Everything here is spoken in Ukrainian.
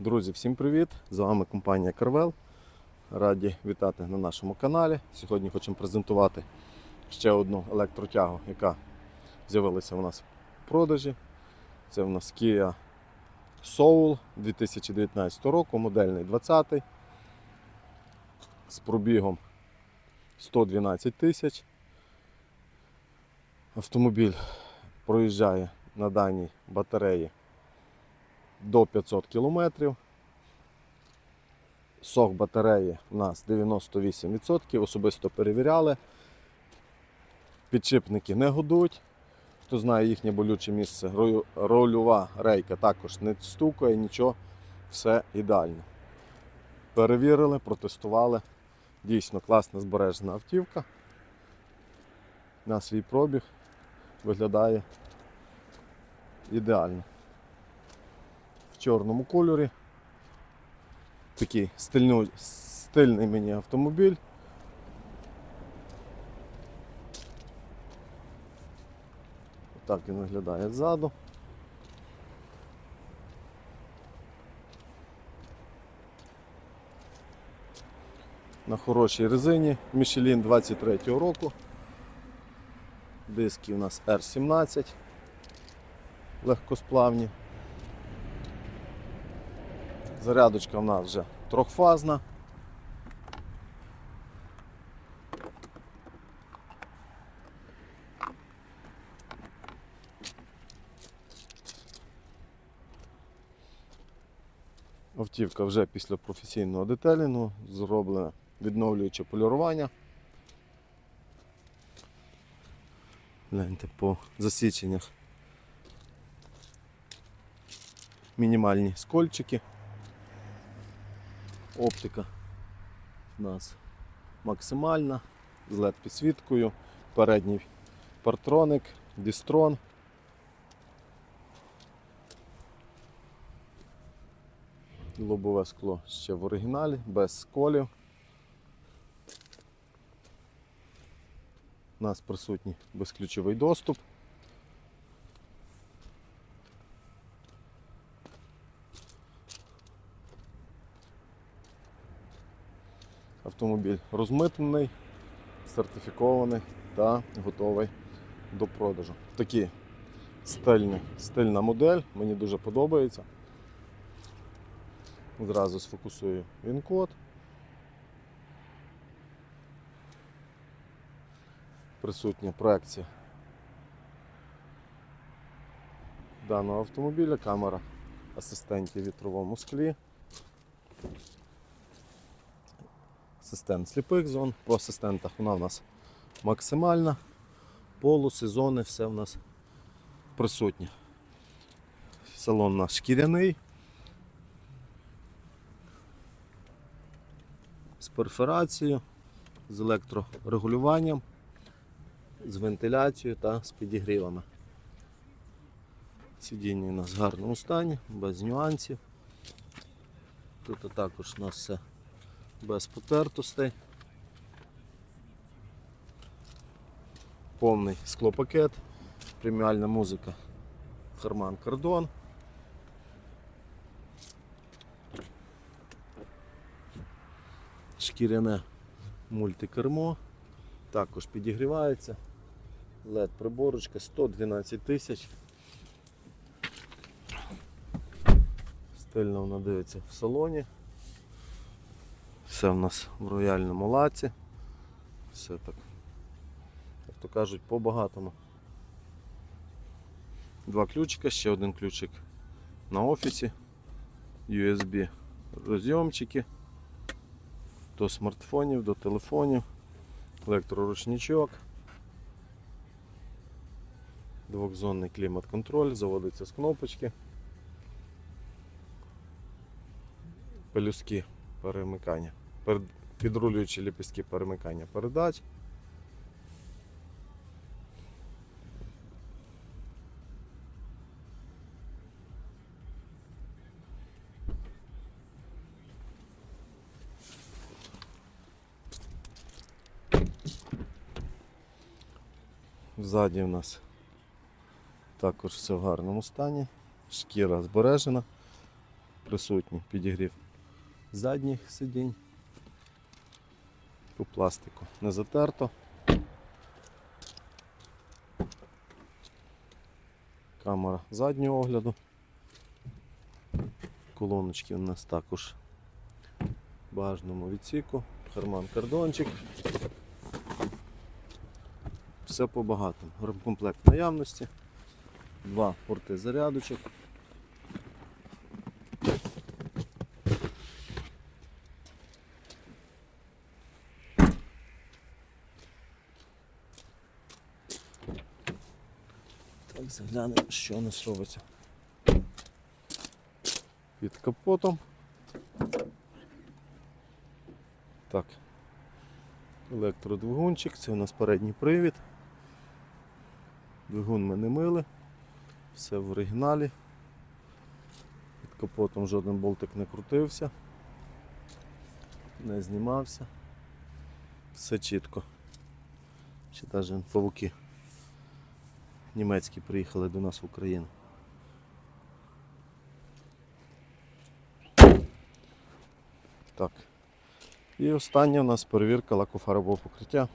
Друзі, всім привіт! З вами компанія Carvel. Раді вітати на нашому каналі. Сьогодні хочемо презентувати ще одну електротягу, яка з'явилася у нас в продажі. Це у нас Kia Soul 2019 року, модельний 20 з пробігом 112 тисяч. Автомобіль проїжджає на даній батареї до 500 км. Сок батареї у нас 98%, особисто перевіряли. Підшипники не годуть. Хто знає їхнє болюче місце, рольова рейка також не стукає, нічого, все ідеально. Перевірили, протестували. Дійсно класна збережена автівка. На свій пробіг виглядає ідеально чорному кольорі. Такий стильний, стильний мені автомобіль. Так він виглядає ззаду. На хорошій резині Michelin 23 року. Диски у нас R17 легкосплавні. Зарядочка в нас вже трьохфазна. Автівка вже після професійного детелінгу, зроблене відновлююче полірування. Гляньте по засіченнях. Мінімальні скольчики. Оптика у нас максимальна, з LED підсвіткою, передній партроник, дістрон. Лобове скло ще в оригіналі, без сколів. У нас присутній безключовий доступ. Автомобіль розмитнений, сертифікований та готовий до продажу. Такі стильні, стильна модель, мені дуже подобається. Зразу сфокусую він-код. Присутня проекція даного автомобіля, камера асистентів вітровому склі. Асистент сліпих зон. По асистентах вона у нас максимальна. Полоси, зони, все в нас присутнє. Салон у нас шкіряний. З перфорацією, з електрорегулюванням, з вентиляцією та з підігрівами. Сидіння у нас в гарному стані, без нюансів. Тут також у нас все без потертостей. Повний склопакет, преміальна музика Харман Кардон. Шкіряне мультикермо, також підігрівається. LED приборочка 112 тисяч. Стильно вона дивиться в салоні. Все в нас в рояльному лаці. Все так, як то кажуть, по-багатому. Два ключика, ще один ключик на офісі, USB розйомчики до смартфонів, до телефонів, електроручничок, двохзонний клімат-контроль, заводиться з кнопочки. Пелюстки перемикання, пер- підрулюючі ліпістки перемикання передач. Ззаді у нас також все в гарному стані, шкіра збережена. присутній підігрів задніх сидінь. По пластику не затерто. Камера заднього огляду. Колоночки у нас також в багажному відсіку. Карман кордончик. Все по багатому. Ремкомплект наявності. Два порти зарядочок. Заглянемо, що у нас робиться. Під капотом. Так. Електродвигунчик, це у нас передній привід. Двигун ми не мили. Все в оригіналі. Під капотом жоден болтик не крутився. Не знімався. Все чітко. Ще навіть павуки німецькі приїхали до нас в Україну. Так. І остання у нас перевірка лакофарбового покриття.